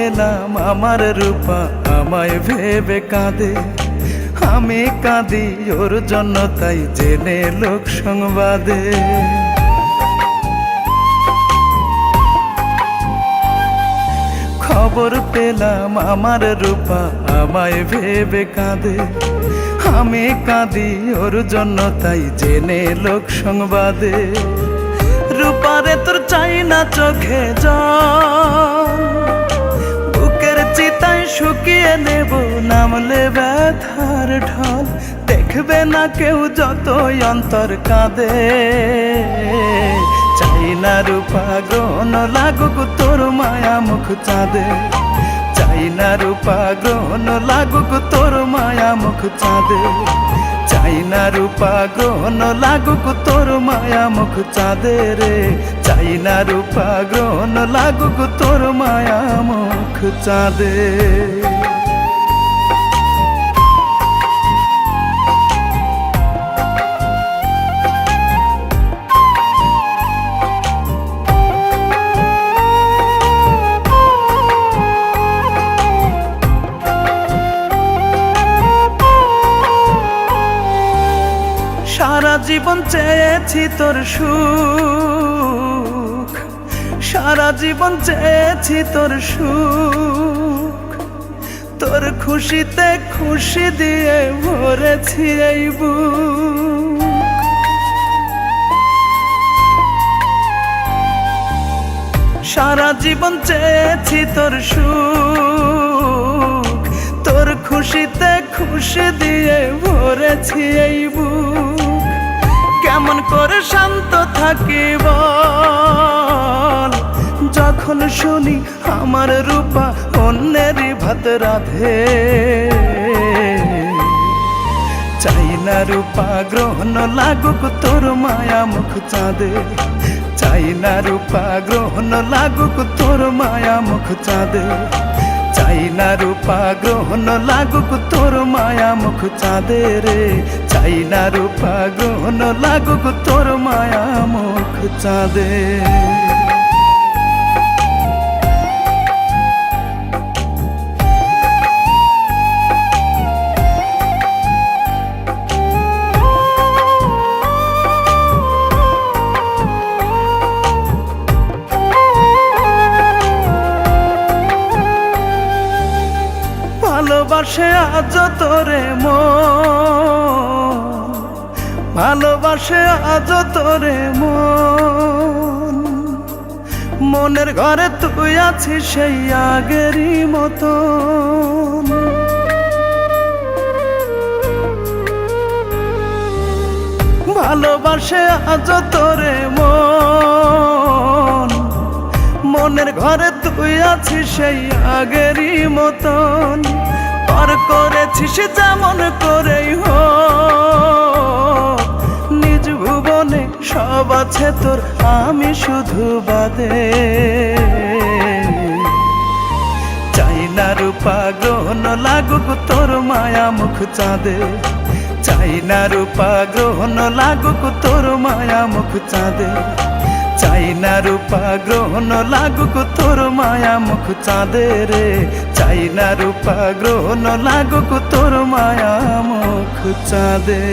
পেলাম আমার রূপা, আমায় ভেবে কাঁদে। আমি কাঁদি ওর জন্য, তাই জেনে লোক সংবাদে। খবর পেলাম আমার রূপা, আমায় ভেবে কাঁদে। আমি কাঁদি ওর জন্য, তাই জেনে লোক সংবাদে। রূপারে তোর চাই না চোখে জল। নেব? নামলে ব্যথার ঢল। দেখবে না কেউ যত অন্তর কাঁদে। চাই না রূপা গ্রহণ, লাগুক তোর মায়া মুখ চাঁদে। চাই না রূপা গ্রহণ, লাগুক তোর মায়া মুখ চাঁদে। চাই না রূপা গ্রহণ, লাগুক তোর মায়া মুখ চাঁদে রে। চাই না রূপা গ্রহণ, লাগুক তোর মায়া মুখ চাঁদে। সারা জীবন চেয়েছি তোর সুখ। সারা জীবন চেয়েছি তোর সুখ। তোর খুশিতে খুশি দিয়ে ভরেছি এই সারা জীবন চেয়েছি তোর সুখ। তোর খুশিতে খুশি দিয়ে ভরেছি এই বুক। কেমন করে শান্ত থাকি বল? যখন শুনি আমার রূপা অন্যেরই ভাত রাধে। চাই না রূপা, গ্রহণ লাগুক তোর মায়া মুখ চাঁদে। চাই না রূপা, গ্রহণ লাগুক তোর মায়া মুখ চাঁদে। চাই না রূপা গ্রহণ লাগুক তোর মায়া মুখ চাঁদে রে চাই না রূপা গ্রহণ লাগুক তোর মায়া মুখ চাঁদে। ভালোবাসে আজ তোরে মন। ভালোবাসে আজ তোরে মন। মনের ঘরে তুই আছিস সেই আগেরই মতন। ভালোবাসে আজ তোরে মন। মনের ঘরে তুই আছিস সেই আগেরই মতন। পর করেছিস যেমন করেই হো নিজ ভুবনে সব আছে তোর, আমি শুধু বাদে। চাই না রূপা গ্রহণ লাগুক তোর মায়া মুখ চাঁদে। চাই না রূপা গ্রহণ লাগুক তোর মায়া মুখ চাঁদে। চাই না রূপা গ্রহণ লাগুক তোর মায়া মুখ চাঁদে রে। চাই না রূপা গ্রহণ লাগুক তোর মায়া মুখ চাঁদে।